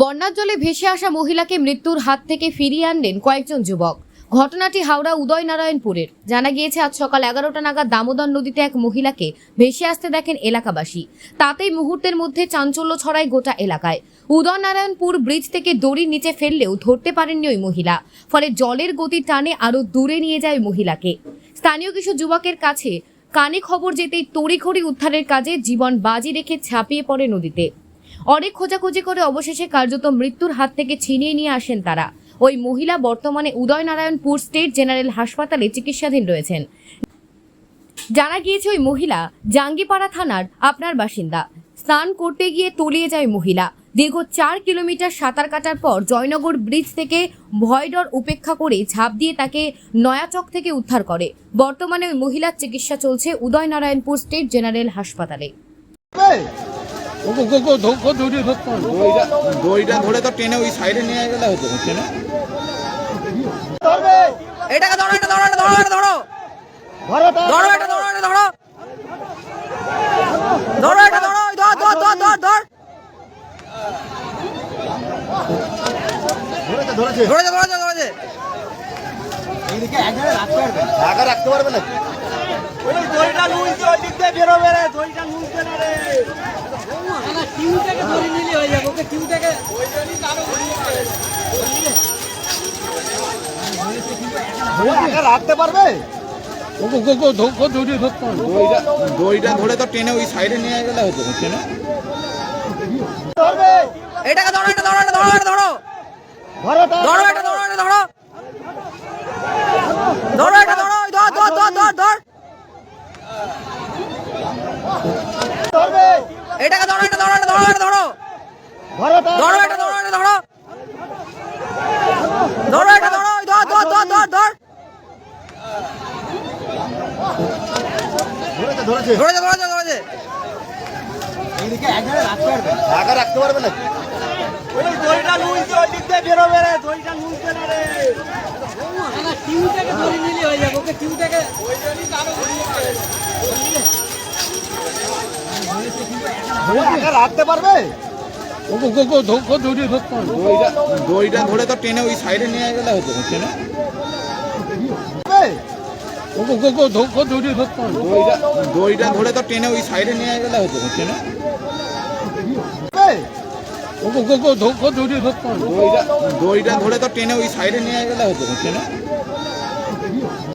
বন্যার জলে ভেসে আসা মহিলাকে মৃত্যুর হাত থেকে ফিরিয়ে আনলেন কয়েকজন যুবক। ঘটনাটি হাওড়া উদয়নারায়ণপুরের। জানা গিয়েছে, আজ সকাল এগারোটা নাগাদ দামোদর নদীতে এক মহিলাকে ভেসে আসতে দেখেন এলাকাবাসী। তাতেই মুহূর্তের মধ্যে চাঞ্চল্য ছড়ায় গোটা এলাকায়। উদয়নারায়ণপুর ব্রিজ থেকে দড়ির নিচে ফেললেও ধরতে পারেননি ওই মহিলা। ফলে জলের গতির টানে আরও দূরে নিয়ে যায় মহিলাকে। স্থানীয় কিছু যুবকের কাছে কানে খবর যেতেই তড়িঘড়ি উদ্ধারের কাজে জীবন বাজি রেখে ছাপিয়ে পড়ে নদীতে। অনেক খোঁজাখুঁজি করে অবশেষে কার্যত মৃত্যুর হাত থেকে ছিনিয়ে নিয়ে আসেন তারা। ওই মহিলা বর্তমানে উদয়নারায়ণপুর স্টেট জেনারেল হাসপাতালে চিকিৎসাধীন রয়েছেন। জানা গিয়েছে ওই মহিলা জাঙ্গিপাড়া থানার আপনার বাসিন্দা। স্নান করতে গিয়ে তলিয়ে যায় মহিলা। দীর্ঘ চার কিলোমিটার সাঁতার কাটার পর জয়নগর ব্রিজ থেকে ভয়ডর উপেক্ষা করে ঝাঁপ দিয়ে তাকে নয়াচক থেকে উদ্ধার করে। বর্তমানে ওই মহিলার চিকিৎসা চলছে উদয়নারায়ণপুর স্টেট জেনারেল হাসপাতালে। গো ধরে তো টেনে ওই সাইডে নিয়ে গেলে হতো। টেনে এটাকে ধরো এটা ধরো এটা ধরো এটা ধরো। ধরো এটা ধরো এটা ধরো। ধরো এটা ধরো ধর ধর ধর ধর ধর। ধরেছে। ধরেছে ধরেছে ঢাকা রাখতে পারবে না। রাখতে পারবে ধরে ধরতে হবে। দইটা দইটা ধরে তো টেনে ওই সাইডে নিয়ে গেলে হতো টেনে। এটাকে ধরো এটা ধরো এটা ধরো এটা ধরো। ধরো এটা ধরো এটা ধরো। ধরো এটা ধরো ধর ধর ধর ধর ধর। এটাকে ধরো এটা ধরো এটা ধরো এটা ধরো ধরো। এটা। ধরো এটা ধরো ধরো। এটা ধরো ওই ধর ধর ধর ধর ধর। ধরেছে ধরেছে। ধরেছে ধরেছে ঢাকা রাখতে পারবে। ঢাকা রাখতে পারবে ধরে। দইটা ধরে তো টেনে ওই সাইডে নিয়ে গেলে হতো টেনে ওগো গো গো ধো গো ধরে ধরতে হবে। দইটা দইটা ধরে তো টেনে ওই সাইডে নিয়ে গেলে হতো টেনে